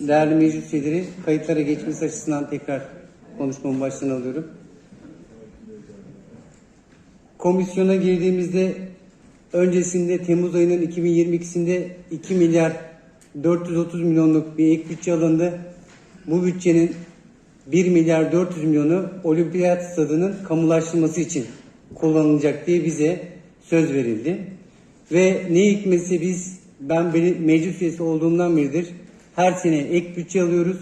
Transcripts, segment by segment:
Değerli meclis üyeleri, kayıtlara geçmesi açısından tekrar konuşmamı baştan alıyorum. Komisyona girdiğimizde öncesinde Temmuz ayının 2022'sinde 2 milyar 430 milyonluk bir ek bütçe alındı. Bu bütçenin 1 milyar 400 milyonu olimpiyat stadının kamulaştırılması için kullanılacak diye bize söz verildi. Ve ne hikmetse biz, ben meclis üyesi olduğumdan beridir her sene ek bütçe alıyoruz.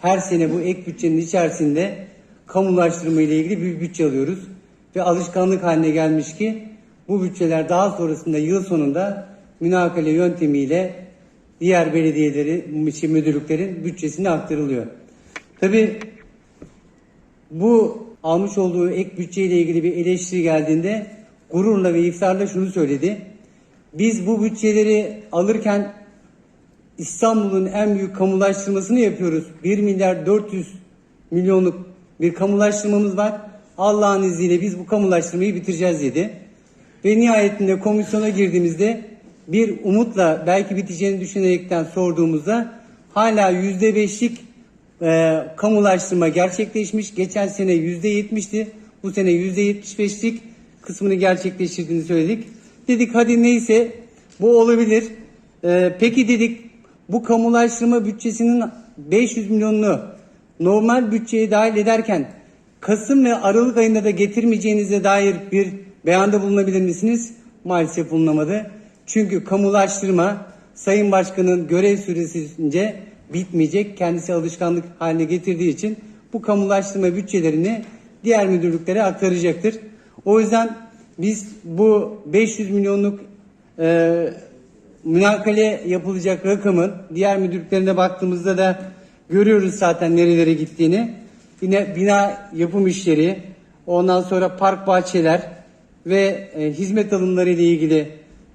Her sene bu ek bütçenin içerisinde kamulaştırma ile ilgili bir bütçe alıyoruz. Ve alışkanlık haline gelmiş ki bu bütçeler daha sonrasında yıl sonunda münakale yöntemiyle diğer belediyelerin, şey, müdürlüklerin bütçesine aktarılıyor. Tabii bu almış olduğu ek bütçe ile ilgili bir eleştiri geldiğinde gururla ve iftarla şunu söyledi. Biz bu bütçeleri alırken İstanbul'un en büyük kamulaştırmasını yapıyoruz. 1 milyar 400 milyonluk bir kamulaştırmamız var. Allah'ın izniyle biz bu kamulaştırmayı bitireceğiz dedi. Ve nihayetinde komisyona girdiğimizde bir umutla belki biteceğini düşünerekten sorduğumuzda hala yüzde beşlik e, kamulaştırma gerçekleşmiş. Geçen sene yüzde yetmişti. Bu sene yüzde yetmiş beşlik kısmını gerçekleştirdiğini söyledik. Dedik hadi neyse bu olabilir. E, peki dedik bu kamulaştırma bütçesinin 500 milyonunu normal bütçeye dahil ederken Kasım ve Aralık ayında da getirmeyeceğinize dair bir beyanda bulunabilir misiniz? Maalesef bulunamadı. Çünkü kamulaştırma Sayın Başkan'ın görev süresince bitmeyecek. Kendisi alışkanlık haline getirdiği için bu kamulaştırma bütçelerini diğer müdürlüklere aktaracaktır. O yüzden biz bu 500 milyonluk e, münakale yapılacak rakamın diğer müdürlüklerine baktığımızda da görüyoruz zaten nerelere gittiğini. Yine bina yapım işleri, ondan sonra park bahçeler ve e, hizmet alımları ile ilgili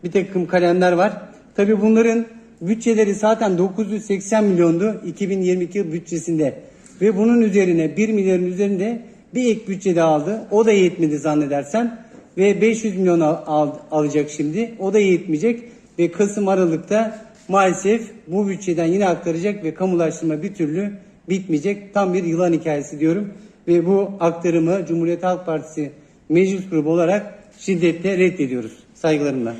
bir takım kalemler var. Tabi bunların bütçeleri zaten 980 milyondu 2022 bütçesinde ve bunun üzerine 1 milyarın üzerinde bir ek bütçe de aldı. O da yetmedi zannedersem ve 500 milyon al, al- alacak şimdi. O da yetmeyecek ve Kasım Aralık'ta maalesef bu bütçeden yine aktaracak ve kamulaştırma bir türlü bitmeyecek. Tam bir yılan hikayesi diyorum ve bu aktarımı Cumhuriyet Halk Partisi meclis grubu olarak şiddetle reddediyoruz. Saygılarımla.